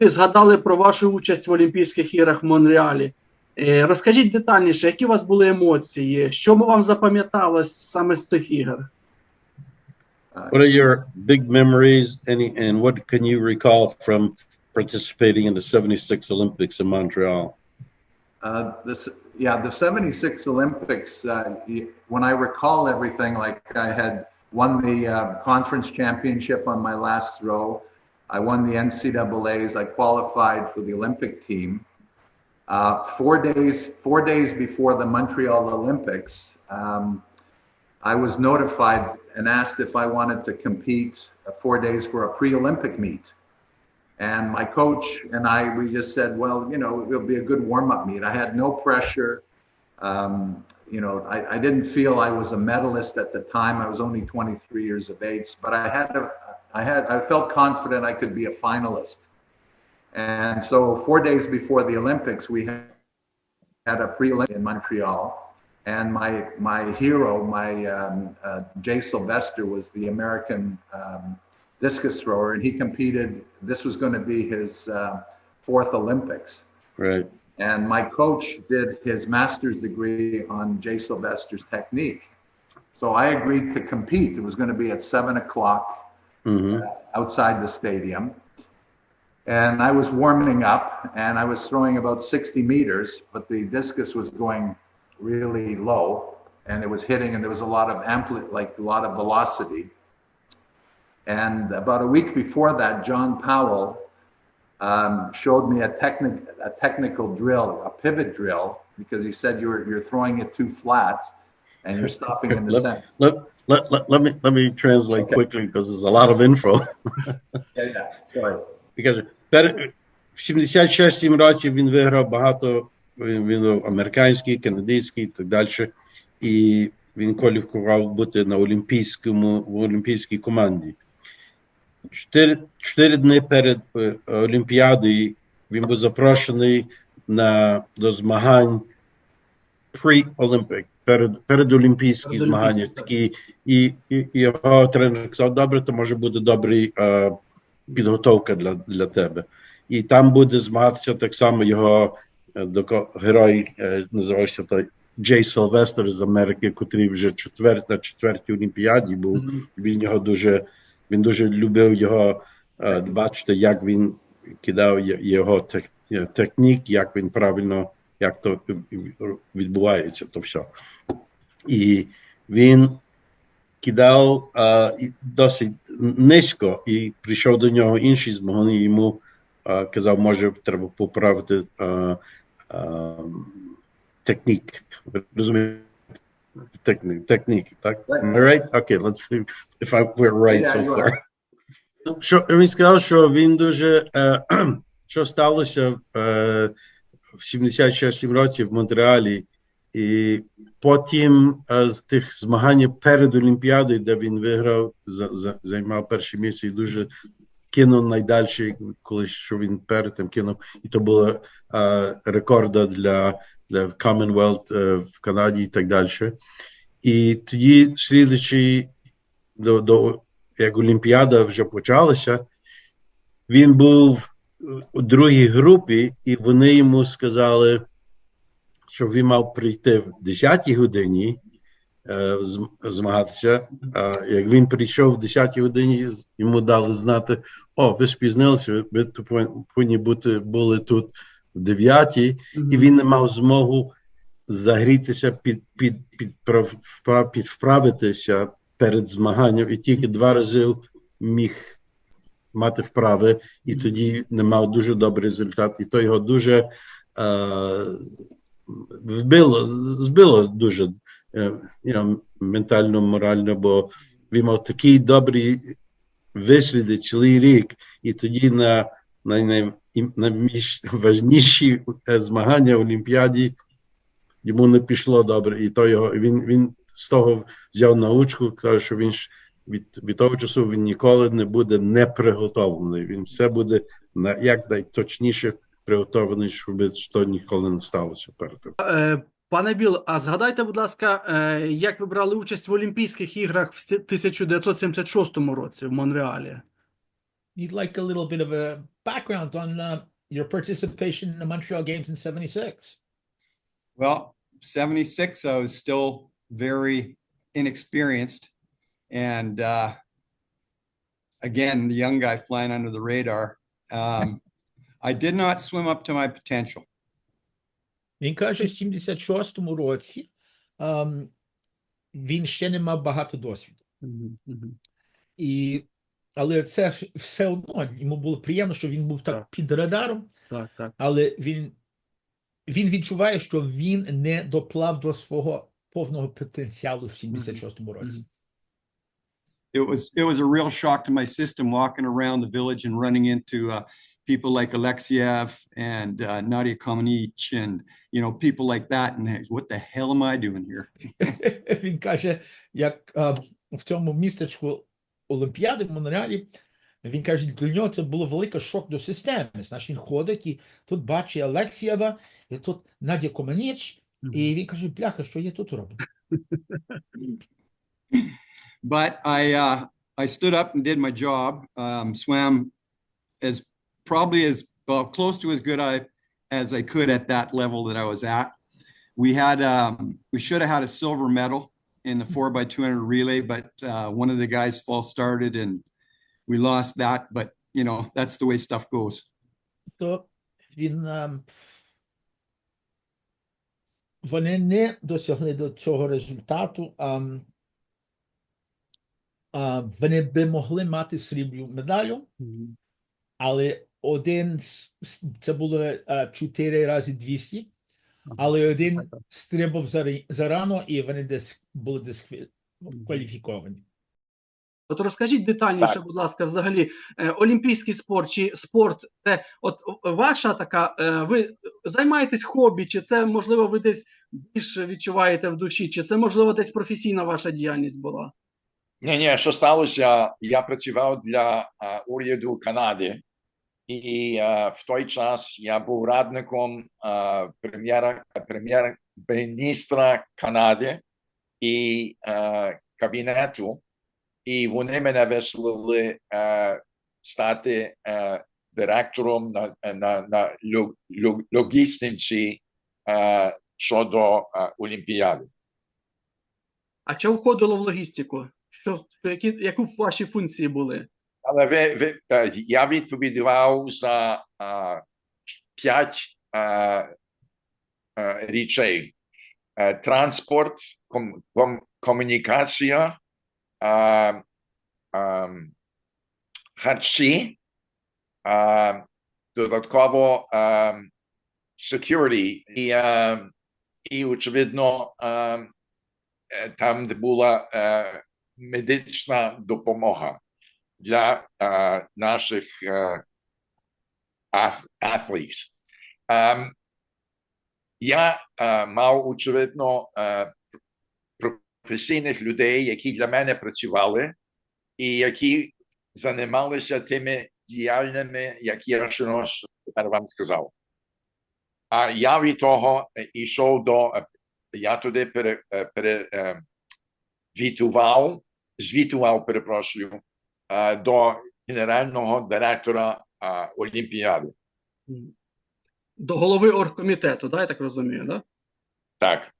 Ви згадали про вашу участь в Олімпійських іграх в Монреалі. Е, Розкажіть детальніше, які у вас були емоції? Що вам запам'яталось саме з цих ігор? What are your big memories any, and what can you recall from participating in the 76 Olympics in Montreal? Uh, this, yeah, the 76 Olympics, uh, when I recall everything, like I had won the uh, conference championship on my last row. I won the NCAAs. I qualified for the Olympic team. Uh, four days, four days before the Montreal Olympics, um, I was notified and asked if I wanted to compete uh, four days for a pre-Olympic meet. And my coach and I, we just said, well, you know, it'll be a good warm up meet. I had no pressure. Um, you know, I, I didn't feel I was a medalist at the time. I was only 23 years of age, but I had, a, I had, I felt confident I could be a finalist. And so four days before the Olympics, we had, had a pre-Olympic in Montreal. And my, my hero, my um, uh, Jay Sylvester was the American um, discus thrower, and he competed. This was going to be his uh, fourth Olympics. Right. And my coach did his master's degree on Jay Sylvester's technique. So I agreed to compete. It was going to be at seven o'clock hmm outside the stadium. And I was warming up and I was throwing about 60 meters, but the discus was going really low and it was hitting and there was a lot of ampli- like a lot of velocity. And about a week before that, John Powell um, showed me a, technic- a technical drill, a pivot drill, because he said you're, you're throwing it too flat and you're stopping in the Let, center. let, let, let, let me let me translate Okay. quickly because there's a lot of info. Yeah, yeah, каже, пер, в 76 році він виграв багато, він, він американський, канадський і так далі. І він кваліфікував бути на олімпійському, в олімпійській команді. Чотири, чотири дні перед е, Олімпіадою він був запрошений на, до змагань pre-Olympic, перед, перед олімпійські змагання. Такі, і, і, і його тренер сказав, добре, то може буде добрий е, підготовка для, для тебе. І там буде змагатися так само його е, доко- герой, е, називався той Джей Сильвестр з Америки, котрий вже четвер, на четвертій Олімпіаді був. Мгм. Він його дуже, він дуже любив його бачити, як він кидав його тех, технік, як він правильно, як то відбувається, то все. І він кидав і досить низько, і прийшов до нього інший і йому е, казав, може, треба поправити е, е, технік. Розумієте? Технік, технік, так? Am I right? Okay, let's see if I, we're right Yeah, so far. Ну, Що він сказав, що він дуже е, що сталося е, в 76 році в Монреалі, і потім е, з тих змагань перед Олімпіадою, де він виграв, за, за, займав перше місце і дуже кинув найдальше, коли що він перед тим кинув, і то було е, рекорда для, для Commonwealth е, в Канаді і так далі. І тоді слідуючий до, до як Олімпіада вже почалася, він був у другій групі, і вони йому сказали, що він мав прийти в 10 годині е, змагатися. А як він прийшов в 10 годині, йому дали знати: о, ви спізнилися, ви- ви повинні- бути були тут в 9, і він не мав змогу загрітися, під, під, під, під, підвправитися перед змаганням, і тільки два рази міг мати вправи, і тоді не мав дуже добрий результат. І то його дуже е, вбило, збило дуже е, you know, ментально, морально, бо він мав такий добрий висліди цілий рік, і тоді на, на, на, найважніші змагання Олімпіаді йому не пішло добре, і то його він, він з того взяв научку, сказав, що він від, від того часу він ніколи не буде неприготовлений. Він все буде на як найточніше приготований, щоб що ніколи не сталося перед тим. Е, Пане Біл, а згадайте, будь ласка, е, як ви брали участь в Олімпійських іграх в 1976 році в Монреалі? you'd like a little bit of a background on uh, your participation in the Montreal Games in '76. Well, 76, I was still very inexperienced. And uh, again, the young guy flying under the radar. Um, I did not swim up to my potential. Він каже, в 76-му році ем, він ще не мав багато досвіду. І, але це ж все одно йому було приємно, що він був так Так. під радаром, Так, так. але він, він відчуває, що він не доплав до свого повного потенціалу в 76-му році. It was it was a real shock to my system walking around the village and running into uh, people like Alexiev and uh, Nadia Comaneci and you know people like that. And what the hell am I doing here? Він каже, як е, в цьому містечку Олімпіади в Монреалі, він каже, для нього це було великий шок до системи. Значить, він ходить і тут бачить Алексієва, і тут Надя Команіч, і він каже, бляха, що я тут роблю? but I uh, I stood up and did my job. Um, swam as probably as well close to as good I, as I could at that level that I was at. We had um, we should have had a silver medal in the four by two hundred relay, but uh, one of the guys false started and we lost that. But you know that's the way stuff goes. то він ем, вони не досягли до цього результату. ем, А, вони би могли мати срібну медалю, але один це було е, 4 рази 200, але один стрибав зарано, і вони десь були дискваліфіковані. От розкажіть детальніше, Так. будь ласка, взагалі, е, олімпійський спорт чи спорт це от ваша така, е, ви займаєтесь хобі, чи це можливо ви десь більше відчуваєте в душі, чи це можливо десь професійна ваша діяльність була? Ні, ні, що сталося? Я працював для а, уряду Канади, і а, в той час я був радником а, прем'єра прем'єр-міністра Канади і а, кабінету, і вони мене вислали а, стати а, директором на, на, на логістиці а, щодо а, Олімпіади. А що входило в логістику? Що, які, які ваші функції були? Але ви, ви, е, я відповідав за а, п'ять а, а, речей: Е, транспорт, ком, ком, комунікація, а, а, харчі, а, додатково а, security і, а, і очевидно, а, е, там, де була е, медична допомога для е, наших е, аth- athletes. Ем, я е, мав очевидно е, професійних людей, які для мене працювали, і які займалися тими діяльними, які я щойно тепер вам сказав. А я від того е, йшов до е, я туди пере, е, пере, е, вітував, звітував, перепрошую, до генерального директора Олімпіади. До голови оргкомітету, да, я так розумію, да? Так,